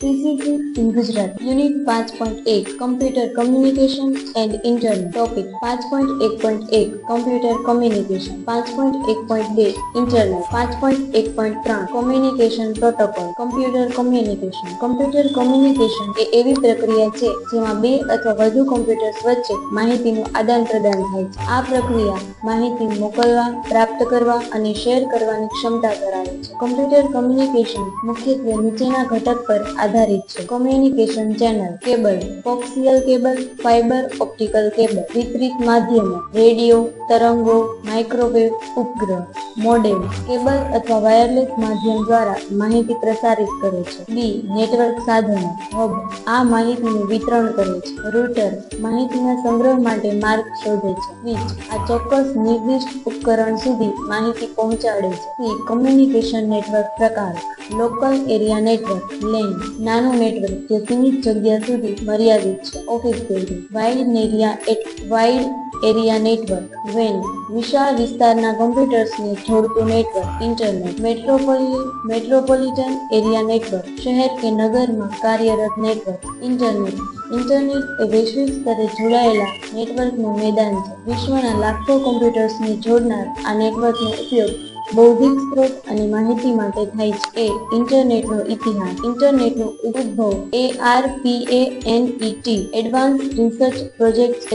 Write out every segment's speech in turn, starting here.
PCC in Gujarat. Unit 5.8 Computer Communication and Internet. Topic 5.1.1 Computer Communication. 5.1.2 Internet. 5.1.3 Communication Protocol. Computer Communication. Computer Communication એ એવી પ્રક્રિયા છે જેમાં બે અથવા વધુ કમ્પ્યુટર્સ વચ્ચે માહિતીનું આદાન પ્રદાન થાય છે આ પ્રક્રિયા માહિતી મોકલવા પ્રાપ્ત કરવા અને શેર કરવાની ક્ષમતા ધરાવે છે કમ્પ્યુટર કમ્યુનિકેશન મુખ્યત્વે નીચેના ઘટક પર આધારિત છે. Communication channel cable coaxial cable fibre optical cable વિતરિત માધ્યમો, રેડિયો, તરંગો માઇક્રોવેવ ઉપગ્રહ મોડેમ કેબલ અથવા વાયરલેસ માધ્યમ દ્વારા માહિતી પ્રસારિત કરે છે. બી નેટવર્ક સાધનો હબ આ માહિતીનું વિતરણ કરે છે. રૂટર માહિતીના સંગ્રહ માટે માર્ગ શોધે છે. સ્વિચ આ ચોક્કસ નિર્દિષ્ટ ઉપકરણ સુધી માહિતી પહોંચાડે છે. સી કોમ્યુનિકેશન નેટવર્ક પ્રકાર લોકલ એરિયા નેટવર્ક લેન નાનું નેટવર્ક જે સીમિત જગ્યા સુધી મર્યાદિત છે. Office building wide area at wide area network, van, વિશાળ વિસ્તારના કમ્પ્યુટર્સને જોડતું network internet metropoli metropolitan area network, શહેર કે નગરમાં કાર્યરત નેટવર્ક ઇન્ટરનેટ ઇન્ટરનેટ એ વૈશ્વિક સ્તરે જોડાયેલા નેટવર્કનું મેદાન છે. વિશ્વના લાખો કમ્પ્યુટર્સને જોડનાર આ નેટવર્કનો ઉપયોગ બૌદ્ધિક સ્ત્રોત અને માહિતી માટે થાય છે એ ઇન્ટરનેટનો ઇતિહાસ. ઇન્ટરનેટનો ઉદ્ભવ A R P A N E T advance research project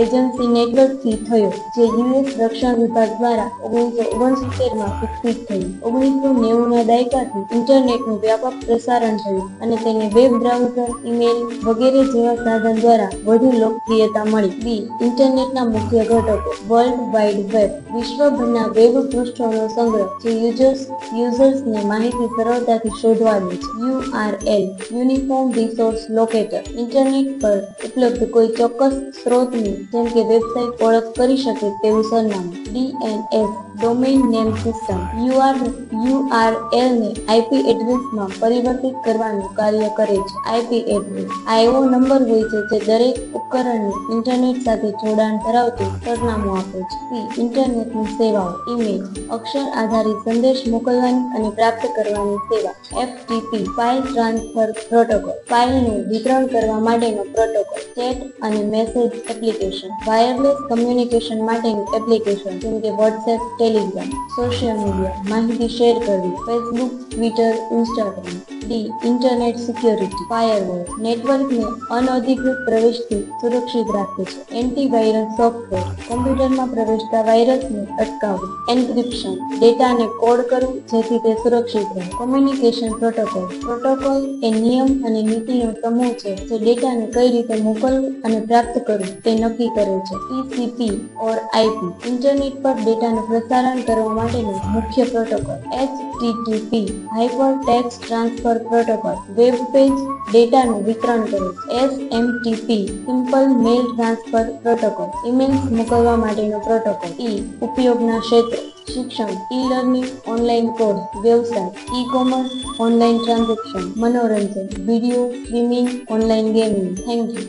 agency નેટવર્કથી થયો, જે યુએસ રક્ષણ વિભાગ દ્વારા ઓગણીસો ઓગણસિત્તેરમાં વિકસિત થયું. ઓગણીસો નેવુંના દાયકાથી ઇન્ટરનેટનું વ્યાપક પ્રસારણ થયું અને તેને વેબ બ્રાઉઝર, ઈમેલ વગેરે જેવા સાધન દ્વારા વધુ લોકપ્રિયતા મળી. બી, ઇન્ટરનેટના મુખ્ય ઘટકો, વર્લ્ડ વાઇડ વેબ, વિશ્વભરના વેબ પૃષ્ઠોનો સંગ્રહ જે યુઝર્સ યુઝર્સને માહિતી સરળતાથી શોધવાની છે. URL uniform resource locator internet પર ઉપલબ્ધ કોઈ ચોક્કસ સ્ત્રોતની જેમ કે વેબસાઇટ ઓળખ કરી શકે તેવું સરનામું. DNS domain name system UR URL ને આઈપી એડ્રેસમાં પરિવર્તિત કરવાનું કાર્ય કરે છે. આઈપી એડ્રેસ આ એવો નંબર હોય છે જે દરેક ઉપકરણને ઇન્ટરનેટ સાથે જોડાણ ધરાવતું સરનામું આપે છે. ઇન્ટરનેટની સેવાઓ ઇમેજ અક્ષર આધારિત સંદેશ મોકલવાની અને પ્રાપ્ત કરવાની સેવા. એફટીપી ફાઇલ ટ્રાન્સફર પ્રોટોકોલ ફાઇલનું વિતરણ કરવા માટેનો પ્રોટોકોલ ચેટ અને મેસેજ એપ્લિકેશન વાયરલેસ કમ્યુનિકેશન માટેની એપ્લિકેશન જેમ કે વોટ્સએપ ટેલિગ્રામ સોશિયલ મીડિયા માહિતી શેર કરવી. Facebook Twitter Instagram D internet security, firewall, નેટવર્કને અનઅધિકૃત પ્રવેશથી સુરક્ષિત રાખે છે. એન્ટીવાયરસ સોફ્ટવેર, કમ્પ્યુટરમાં પ્રવેશતા વાયરસને અટકાવવું. એન્ક્રિપ્શન, ડેટાને કોડ કરવું, જેથી તે સુરક્ષિત રહે. કોમ્યુનિકેશન પ્રોટોકોલ પ્રોટોકોલ એ નિયમ અને નીતિનો સમૂહ છે, જે ડેટાને કઈ રીતે મોકલવું અને પ્રાપ્ત કરવું તે નક્કી કરે છે. ટીસીપી ઓર આઈપી ઇન્ટરનેટ પર ડેટાનું પ્રસારણ કરવા માટેનો મુખ્ય protocol. HTTP hyper text transfer protocol web page ડેટાનું વિતરણ કરે. છે SMTP simple mail transfer protocol emails મોકલવા માટેનો પ્રોટોકોલ ઈ ઉપયોગના ક્ષેત્ર, શિક્ષણ ઈ લર્નિંગ ઓનલાઈન કોર્સ વ્યવસાય ઈ કોમર્સ ઓનલાઈન ટ્રાન્ઝેક્શન મનોરંજન video streaming online gaming thank you